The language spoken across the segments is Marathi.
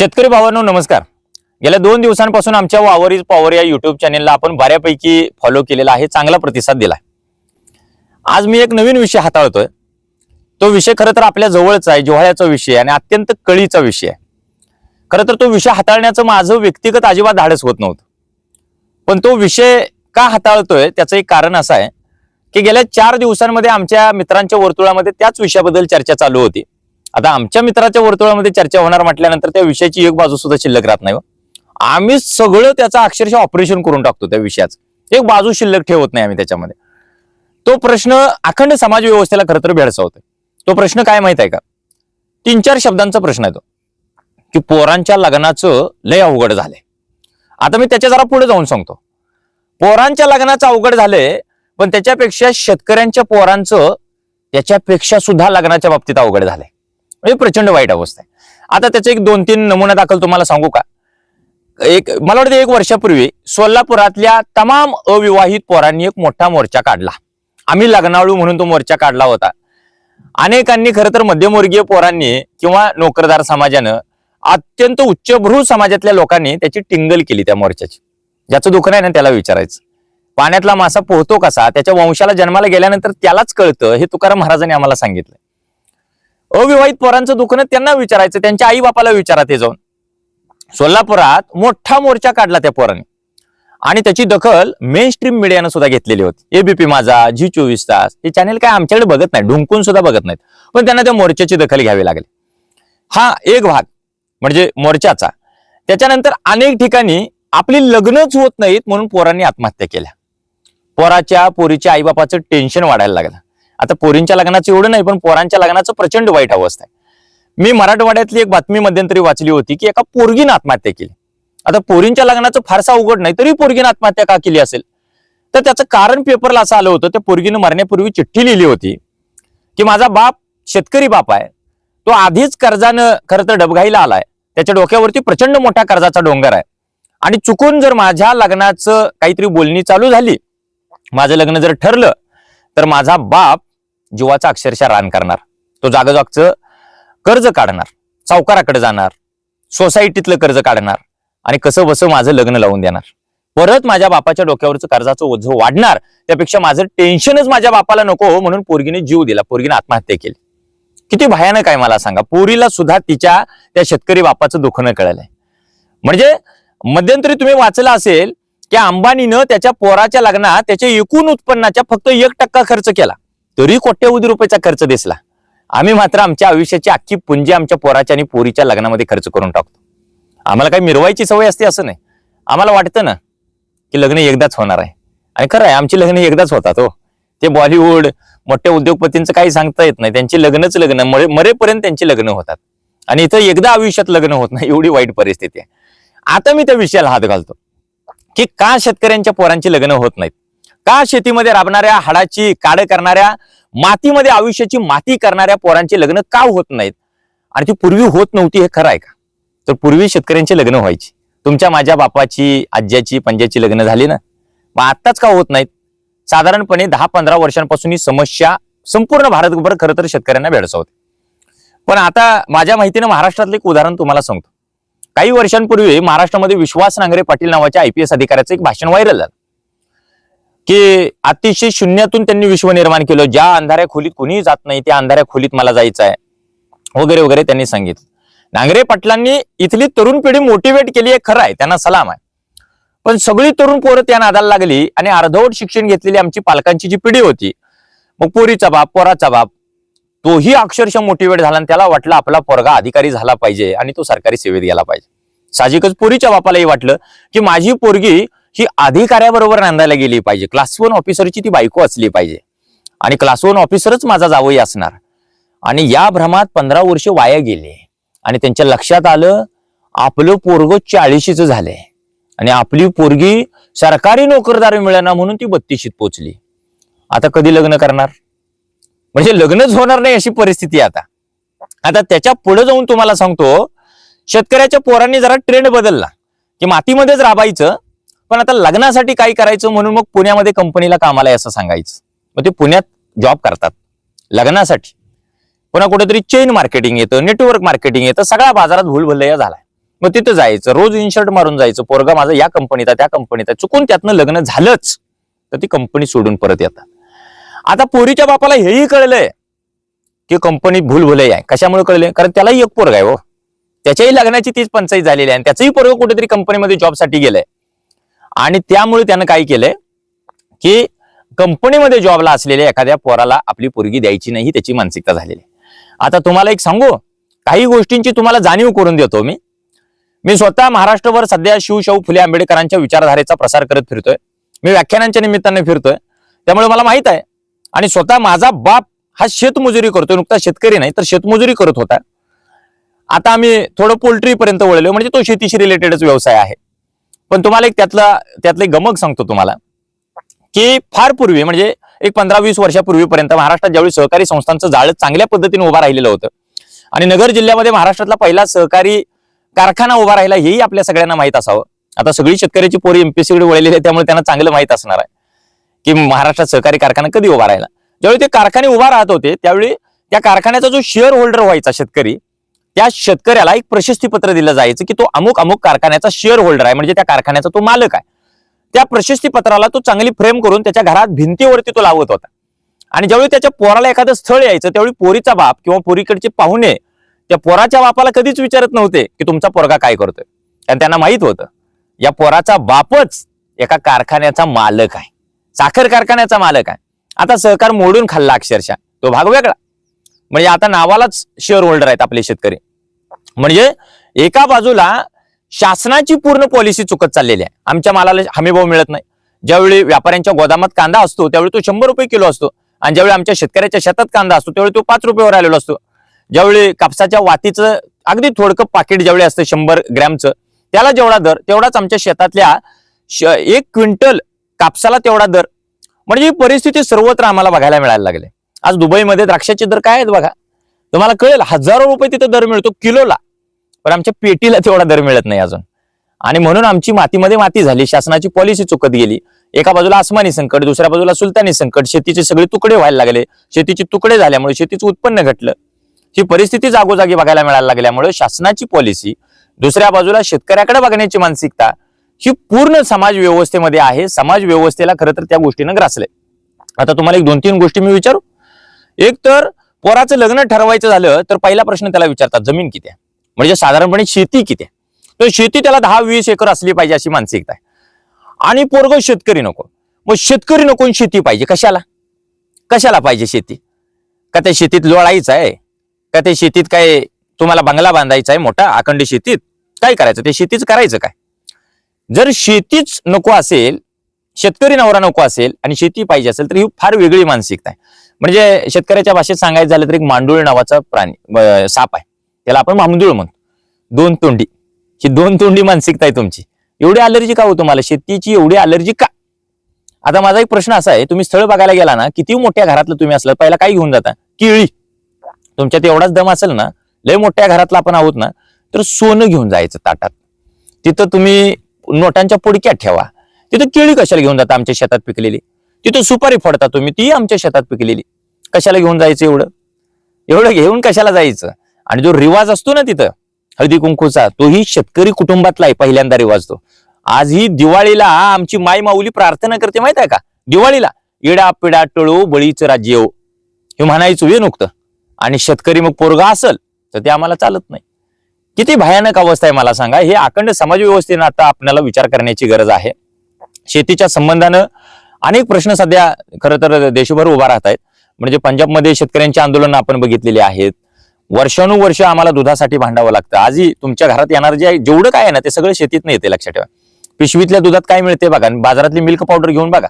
शेतकरी भावांनो नमस्कार. गेल्या दोन दिवसांपासून आमच्या वावर इज पॉवर या युट्यूब चॅनेलला आपण बऱ्यापैकी फॉलो केलेला आहे चांगला प्रतिसाद दिला आज मी एक नवीन विषय हाताळतोय. तो विषय खरं तर आपल्या जवळचा आहे जिव्हाळ्याचा विषय आणि अत्यंत कळीचा विषय आहे. खरं तर तो विषय हाताळण्याचं माझं व्यक्तिगत अजिबात धाडस होत नव्हतं. पण तो विषय का हाताळतोय त्याचं एक कारण असं आहे की गेल्या चार दिवसांमध्ये आमच्या मित्रांच्या वर्तुळामध्ये त्याच विषयाबद्दल चर्चा चालू होती. आता आमच्या मित्राच्या वर्तुळामध्ये चर्चा होणार म्हटल्यानंतर त्या विषयाची एक बाजू सुद्धा शिल्लक राहत नाही हो. आम्ही सगळं त्याचं अक्षरशः ऑपरेशन करून टाकतो त्या विषयाचं. एक बाजू शिल्लक ठेवत नाही आम्ही त्याच्यामध्ये. तो प्रश्न अखंड समाज व्यवस्थेला खरं तर भेडसावतोय. तो प्रश्न काय माहीत आहे का? तीन चार शब्दांचा प्रश्न आहे तो. की पोरांच्या लग्नाचं लय अवघड झालंय. आता मी त्याच्या जरा पुढे जाऊन सांगतो. पोरांच्या लग्नाचं अवघड झालंय पण त्याच्यापेक्षा शेतकऱ्यांच्या पोरांचं त्याच्यापेक्षा सुद्धा लग्नाच्या बाबतीत अवघड झालंय. म्हणजे प्रचंड वाईट अवस्था आहे. आता त्याचे एक दोन तीन नमुना दाखल तुम्हाला सांगू का? एक मला वाटतं एक वर्षापूर्वी सोलापुरातल्या तमाम अविवाहित पोरांनी एक मोठा मोर्चा काढला. आम्ही लग्नाळू म्हणून तो मोर्चा काढला होता. अनेकांनी खरं तर मध्यमवर्गीय पोरांनी किंवा नोकरदार समाजानं अत्यंत उच्चभ्रू समाजातल्या लोकांनी त्याची टिंगल केली त्या मोर्चाची. ज्याचं दुःख नाही ना त्याला विचारायचं. पाण्यातला मासा पोहतो कसा? त्याच्या वंशाला जन्माला गेल्यानंतर त्यालाच कळतं हे तुकाराम महाराजांनी आम्हाला सांगितलं. अविवाहित पोरांचं दुखणं त्यांना विचारायचं त्यांच्या आई बापाला विचारा ते जाऊन. सोलापुरात मोठा मोर्चा काढला त्या पोरांनी. आणि त्याची दखल मेन स्ट्रीम मीडियानं सुद्धा घेतलेली होती. एबीपी माझा झी चोवीस तास हे चॅनेल काय आमच्याकडे बघत नाही ढुंकून सुद्धा बघत नाहीत. पण त्यांना त्या मोर्चाची दखल घ्यावी लागली. हा एक भाग म्हणजे मोर्चाचा. त्याच्यानंतर अनेक ठिकाणी आपली लग्नच होत नाहीत म्हणून पोरांनी आत्महत्या केल्या. पोराच्या पोरीच्या आईबापाचं टेन्शन वाढायला लागलं. आता पोरींच्या लग्नाचं एवढं नाही पण पोरांच्या लग्नाचं प्रचंड वाईट अवस्था आहे. मी मराठवाड्यातली एक बातमी मध्यंतरी वाचली होती की एका पोरगीनं आत्महत्या केली. आता पोरींच्या लग्नाचं फारसा उघड नाही तरी पोरगीनं आत्महत्या का केली असेल? तर त्याचं कारण पेपरला असं आलं होतं त्या पोरगीनं मरण्यापूर्वी चिठ्ठी लिहिली होती की माझा बाप शेतकरी बाप आहे. तो आधीच कर्जानं खरं तर डबघाईला आलाय. त्याच्या डोक्यावरती प्रचंड मोठा कर्जाचा डोंगर आहे. आणि चुकून जर माझ्या लग्नाचं काहीतरी बोलणी चालू झाली माझं लग्न जर ठरलं तर माझा बाप जीवाचा अक्षरशः रान करणार. तो जागोजागचं कर्ज काढणार सावकाराकडे जाणार सोसायटीतलं कर्ज काढणार आणि कसं बसं माझं लग्न लावून देणार. परत माझ्या बापाच्या डोक्यावरचं कर्जाचं ओझं वाढणार त्यापेक्षा माझं टेन्शनच माझ्या बापाला नको हो म्हणून पोरगीने जीव दिला पोरगीने आत्महत्या केली. किती भयानक आहे मला सांगा. पोरीला सुद्धा तिच्या त्या शेतकरी बापाचं दुखणं कळलंय. म्हणजे मध्यंतरी तुम्ही वाचलं असेल की अंबानीनं त्याच्या पोराच्या लग्नात त्याच्या एकूण उत्पन्नाच्या फक्त एक टक्का खर्च केला. तरी कोट्यवधी रुपयाचा खर्च दिसला. आम्ही मात्र आमच्या आयुष्याची अख्खी पुंजी आमच्या पोराच्या आणि पोरीच्या लग्नामध्ये खर्च करून टाकतो. आम्हाला काही मिरवायची सवय असते असं नाही. आम्हाला वाटतं ना की लग्न एकदाच होणार आहे. आणि खरं आहे आमची लग्न एकदाच होतात हो. ते बॉलिवूड मोठ्या उद्योगपतींचं काही सांगता येत नाही. त्यांची लग्नच लग्न मरे मरेपर्यंत त्यांची लग्न होतात. आणि इथं एकदा आयुष्यात लग्न होत नाही एवढी वाईट परिस्थिती आहे. आता मी त्या विषयाला हात घालतो की का शेतकऱ्यांच्या पोरांची लग्न होत नाहीत? का शेतीमध्ये राबणाऱ्या हाडाची काड करणाऱ्या मातीमध्ये आयुष्याची माती करणाऱ्या पोरांचे लग्न का होत नाहीत? आणि ती पूर्वी होत नव्हती हे खरं आहे का? तर पूर्वी शेतकऱ्यांची लग्न व्हायची. तुमच्या माझ्या बापाची आज्याची पंजाची लग्न झाली ना? मग आत्ताच का होत नाहीत? साधारणपणे दहा पंधरा वर्षांपासून ही समस्या संपूर्ण भारतभर खरं तर शेतकऱ्यांना भेडसावते. पण आता माझ्या माहितीनं महाराष्ट्रातलं एक उदाहरण तुम्हाला सांगतो. काही वर्षांपूर्वी महाराष्ट्रामध्ये विश्वास नांगरे पाटील नावाच्या आयपीएस अधिकाऱ्याचं एक भाषण व्हायरल झालं. की अतिशय शून्यातून त्यांनी विश्व निर्माण केलं. ज्या अंधाऱ्या खोलीत कोणीही जात नाही त्या अंधाऱ्या खोलीत मला जायचं आहे. वगैरे वगैरे त्यांनी सांगितलं. नांगरे पाटलांनी इथली तरुण पिढी मोटिवेट केली आहे खरं आहे. त्यांना सलाम आहे. पण सगळी तरुण पोरं त्या नादाला लागली आणि अर्धवट शिक्षण घेतलेली आमची पालकांची जी पिढी होती. मग पोरीचा बाप पोराचा बाप तोही अक्षरशः मोटिवेट झाला आणि त्याला वाटलं आपला पोरगा अधिकारी झाला पाहिजे आणि तो सरकारी सेवेत गेला पाहिजे. साहजिकच पोरीच्या बापालाही वाटलं की माझी पोरगी ही अधिकाऱ्याबरोबर नांदायला गेली पाहिजे. क्लास वन ऑफिसरची ती बायको असली पाहिजे. आणि क्लास वन ऑफिसरच माझा जावई असणार. आणि या भ्रमात पंधरा वर्ष वाया गेले. आणि त्यांच्या लक्षात आलं आपलं पोरग चाळीशीच झालंय. आणि आपली पोरगी सरकारी नोकरदार मिळणार म्हणून ती बत्तीशीत पोचली. आता कधी लग्न करणार? म्हणजे लग्नच होणार नाही अशी परिस्थिती आता. आता त्याच्या पुढे जाऊन तुम्हाला सांगतो शेतकऱ्याच्या पोरांनी जरा ट्रेंड बदलला. की मातीमध्येच राबायचं पण आता लग्नासाठी काय करायचं म्हणून मग पुण्यामध्ये कंपनीला कामाला आहे असं सांगायचं. मग ते पुण्यात जॉब करतात. लग्नासाठी. पुन्हा कुठेतरी चेन मार्केटिंग येतं नेटवर्क मार्केटिंग येतं सगळ्या बाजारात भूलभुलैया झालाय. मग तिथं जायचं रोज इन्शर्ट मारून जायचं पोरगा माझं या कंपनीत त्या कंपनीत चुकून त्यातनं लग्न झालंच तर ती कंपनी सोडून परत येतात. आता पोरीच्या बापाला हेही कळलंय की कंपनी भूलभुलई आहे. कशामुळे कळले कारण त्यालाही एक पोरगा आहे हो. त्याच्याही लग्नाची तीच पंचायत झालेली आहे आणि त्याचंही पोरग कुठेतरी कंपनीमध्ये जॉबसाठी गेलंय. आणि त्यामुळे त्यानं काय केलंय की कंपनीमध्ये जॉबला असलेल्या एखाद्या पोराला आपली पोरगी द्यायची नाही त्याची मानसिकता झालेली आहे. आता तुम्हाला एक सांगू काही गोष्टींची तुम्हाला जाणीव करून देतो मी. मी स्वतः महाराष्ट्रभर सध्या शिवशाहू फुले आंबेडकरांच्या विचारधारेचा प्रसार करत फिरतोय. मी व्याख्यानांच्या निमित्ताने फिरतोय. त्यामुळे मला माहीत आहे. आणि स्वतः माझा बाप हा शेतमजुरी करतोय नुकता शेतकरी नाही तर शेतमजुरी करत होता. आता आम्ही थोडं पोल्ट्री पर्यंत वळलो म्हणजे तो शेतीशी रिलेटेडच व्यवसाय आहे. पण तुम्हाला एक त्यातला त्यातलं एक गमक सांगतो तुम्हाला. की फार पूर्वी म्हणजे एक पंधरा वीस वर्षापूर्वीपर्यंत महाराष्ट्रात ज्यावेळी सहकारी संस्थांचं जाळं चांगल्या पद्धतीने उभं राहिलेलं होतं आणि नगर जिल्ह्यामध्ये महाराष्ट्रातला पहिला सहकारी कारखाना उभा राहिला हेही आपल्या सगळ्यांना माहीत असावं. आता सगळी शेतकऱ्याची पोरी एमपीसीकडे वळलेली आहे त्यामुळे त्यांना चांगलं माहीत असणार आहे की महाराष्ट्रात सहकारी कारखाना कधी उभा राहिला. ज्यावेळी ते कारखाने उभा राहत होते त्यावेळी त्या कारखान्याचा जो शेअर होल्डर व्हायचा शेतकरी त्या शेतकऱ्याला एक प्रशस्ती पत्र दिलं जायचं की तो अमुक अमुक कारखान्याचा शेअर होल्डर आहे म्हणजे त्या कारखान्याचा तो मालक आहे. त्या प्रशस्ती पत्राला तो चांगली फ्रेम करून त्याच्या घरात भिंतीवरती तो लावत होता. आणि ज्यावेळी त्याच्या पोराला एखादं स्थळ यायचं त्यावेळी पोरीचा बाप किंवा पोरीकडचे पाहुणे त्या पोराच्या बापाला कधीच विचारत नव्हते की तुमचा पोरगा काय करतोय. कारण त्यांना माहीत होतं या पोराचा बापच एका कारखान्याचा मालक आहे. साखर कारखान्याचा मालक आहे. आता सहकार मोडून खाल्ला अक्षरशः. तो भाग वेगळा. म्हणजे आता नावालाच शेअर होल्डर आहेत आपले शेतकरी. म्हणजे एका बाजूला शासनाची पूर्ण पॉलिसी चुकत चाललेली आहे. आमच्या मालाला हमीभाव मिळत नाही. ज्यावेळी व्यापाऱ्यांच्या गोदामात कांदा असतो त्यावेळी तो शंभर रुपये किलो असतो. आणि ज्यावेळी आमच्या शेतकऱ्याच्या शेतात कांदा असतो त्यावेळी तो पाच रुपयावर आलेलो असतो. ज्यावेळी कापसाच्या वातीचं अगदी थोडकं पाकिट ज्यावेळी असतं शंभर ग्रॅमचं त्याला जेवढा दर तेवढाच आमच्या शेतातल्या एक क्विंटल कापसाला तेवढा दर. म्हणजे ही परिस्थिती सर्वत्र आम्हाला बघायला मिळायला लागले. आज दुबईमध्ये द्राक्षाचे दर काय आहेत बघा? तुम्हाला कळेल हजारो रुपये तिथे दर मिळतो किलोला. पण आमच्या पेटीला तेवढा दर मिळत नाही अजून. आणि म्हणून आमची मातीमध्ये माती झाली शासनाची पॉलिसी चुकत गेली. एका बाजूला आसमानी संकट दुसऱ्या बाजूला सुलतानी संकट शेतीचे सगळे तुकडे व्हायला लागले. शेतीचे तुकडे झाल्यामुळे शेतीचं उत्पन्न घटलं. ही परिस्थिती जागोजागी बघायला मिळायला लागल्यामुळे शासनाची पॉलिसी दुसऱ्या बाजूला शेतकऱ्याकडे बघण्याची मानसिकता ही पूर्ण समाज व्यवस्थेमध्ये आहे. समाज व्यवस्थेला खरं तर त्या गोष्टीनं ग्रासले आता तुम्हाला एक दोन तीन गोष्टी मी विचारू. एक तर पोराचं लग्न ठरवायचं झालं तर पहिला प्रश्न त्याला विचारतात जमीन किती आहे? म्हणजे साधारणपणे शेती किती आहे? तर शेती त्याला दहा वीस एकर असली पाहिजे अशी मानसिकता आहे. आणि पोरग शेतकरी नको. मग शेतकरी नको आणि शेती पाहिजे कशाला? कशाला पाहिजे शेती? का त्या शेतीत लोळायचं आहे? का त्या शेतीत काय तुम्हाला बंगला बांधायचा आहे मोठा अखंड शेतीत? काय करायचं? ते शेतीच करायचं काय? जर शेतीच नको असेल शेतकरी नवरा नको असेल आणि शेती पाहिजे असेल तर ही फार वेगळी मानसिकता आहे. म्हणजे शेतकऱ्याच्या भाषेत सांगायचं झालं तर एक मांडूळ नावाचा प्राणी साप आहे. त्याला आपण मामदूळ म्हणतो. दोन तोंडी. ही दोन तोंडी मानसिकता आहे तुमची. एवढी अलर्जी का हो तुम्हाला? शेतीची एवढी अलर्जी का? आता माझा एक प्रश्न असा आहे तुम्ही स्थळ बघायला गेला ना किती मोठ्या घरातलं तुम्ही असलं पहिला काय घेऊन जाता? केळी. तुमच्यात एवढाच दम असेल ना लय मोठ्या घरातला आपण आहोत ना तर सोनं घेऊन जायचं ताटात. तिथं तुम्ही नोटांच्या पुडक्यात ठेवा. तिथं केळी कशाला घेऊन जाता आमच्या शेतात पिकलेली? तिथं सुपारी फोडता तुम्ही ती आमच्या शेतात पिकलेली. कशाला घेऊन जायचं एवढं? एवढं घेऊन कशाला जायचं? आणि जो रिवाज असतो ना तिथं हळदी कुंकूचा तोही शेतकरी कुटुंबातला आहे पहिल्यांदा रिवाज तो. आजही दिवाळीला आमची माय माऊली प्रार्थना करते माहीत आहे का? दिवाळीला इडा पिडा टळो बळीचं राज्य येऊ हे म्हणायचं वे नुकतं. आणि शेतकरी मग पोरगा असल तर ते आम्हाला चालत नाही. किती भयानक अवस्था आहे मला सांगा. हे अखंड समाज व्यवस्थेनं आता आपल्याला विचार करण्याची गरज आहे. शेतीच्या संबंधानं अनेक प्रश्न सध्या खरं तर देशभर उभा राहत आहेत म्हणजे पंजाबमध्ये शेतकऱ्यांची आंदोलनं आपण बघितलेली आहेत. वर्षानुवर्ष आम्हाला दुधासाठी भांडावं लागतं. आजही तुमच्या घरात येणार जे जेवढं काय आहे ना ते सगळं शेतीत येते लक्षात ठेवा. पिशवीतल्या दुधात काय मिळते बघा? आणि बाजारातली मिल्क पावडर घेऊन बघा.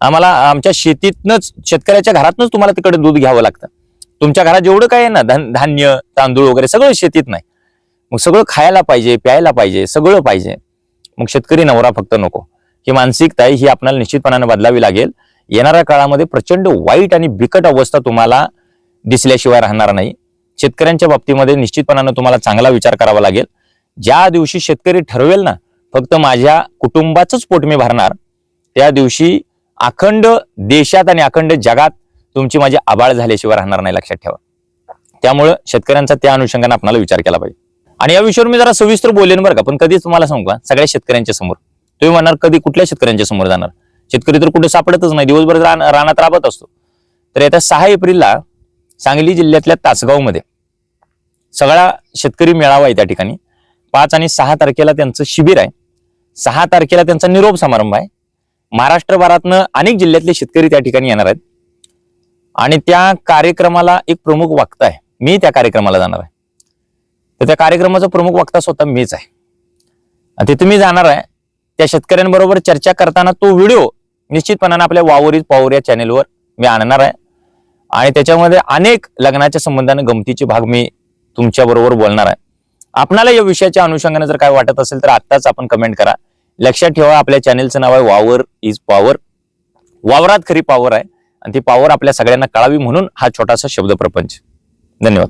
आम्हाला आमच्या शेतीतनच शेतकऱ्याच्या घरातनच तुम्हाला तिकडे दूध घ्यावं लागतं. तुमच्या घरात जेवढं काय आहे ना धान- धान्य तांदूळ वगैरे सगळं शेतीत नाही. मग सगळं खायला पाहिजे प्यायला पाहिजे सगळं पाहिजे. मग शेतकरी नवरा फक्त नको. ही मानसिकता आहे ही आपल्याला निश्चितपणाने बदलावी लागेल. येणाऱ्या काळामध्ये प्रचंड वाईट आणि बिकट अवस्था तुम्हाला दिसल्याशिवाय राहणार नाही. शेतकऱ्यांच्या बाबतीमध्ये निश्चितपणानं तुम्हाला चांगला विचार करावा लागेल. ज्या दिवशी शेतकरी ठरवेल ना फक्त माझ्या कुटुंबाचंच पोट मी भरणार त्या दिवशी अखंड देशात आणि अखंड जगात तुमची माझी आबाळ झाल्याशिवाय राहणार नाही लक्षात ठेवा. त्यामुळं शेतकऱ्यांचा त्या अनुषंगाने आपल्याला विचार केला पाहिजे. आणि या विषयावर मी जरा सविस्तर बोलेन बरं का पण कधीच तुम्हाला सांगू का? सगळ्या शेतकऱ्यांच्या समोर. तुम्ही म्हणणार कधी कुठल्या शेतकऱ्यांच्या समोर जाणार? शेतकरी तर कुठे सापडतच नाही दिवसभर रान- रानात राबत असतो. तर येत्या सहा एप्रिलला सांगली जिल्ह्यातल्या तासगावमध्ये सगळा शेतकरी मेळावा आहे त्या ठिकाणी. पाच आणि सहा तारखेला त्यांचं शिबिर आहे. सहा तारखेला त्यांचा निरोप समारंभ आहे. महाराष्ट्रभरातनं अनेक जिल्ह्यातले शेतकरी त्या ठिकाणी येणार आहेत. आणि त्या कार्यक्रमाला एक प्रमुख वक्ता आहे. मी त्या कार्यक्रमाला जाणार आहे. तर त्या कार्यक्रमाचा प्रमुख वक्ता स्वतः मीच आहे. तिथे मी जाणार आहे. त्या शेतकऱ्यांबरोबर चर्चा करताना तो व्हिडिओ निश्चितपणाने आपल्या वावरीत पॉवर या चॅनेलवर मी आणणार आहे. आणि त्याच्यामध्ये अनेक लग्नाच्या संबंधाने गमतीचे भाग मी तुमच्याबरोबर बोलणार आहे. आपणाला या विषयाच्या अनुषंगाने जर काय वाटत असेल तर आत्ताच आपण कमेंट करा. लक्षात ठेवा आपल्या चॅनेलचं नाव आहे वावर इज पॉवर वावरात खरी पॉवर आहे. आणि ती पॉवर आपल्या सगळ्यांना कळावी म्हणून हा छोटासा शब्द प्रपंच धन्यवाद.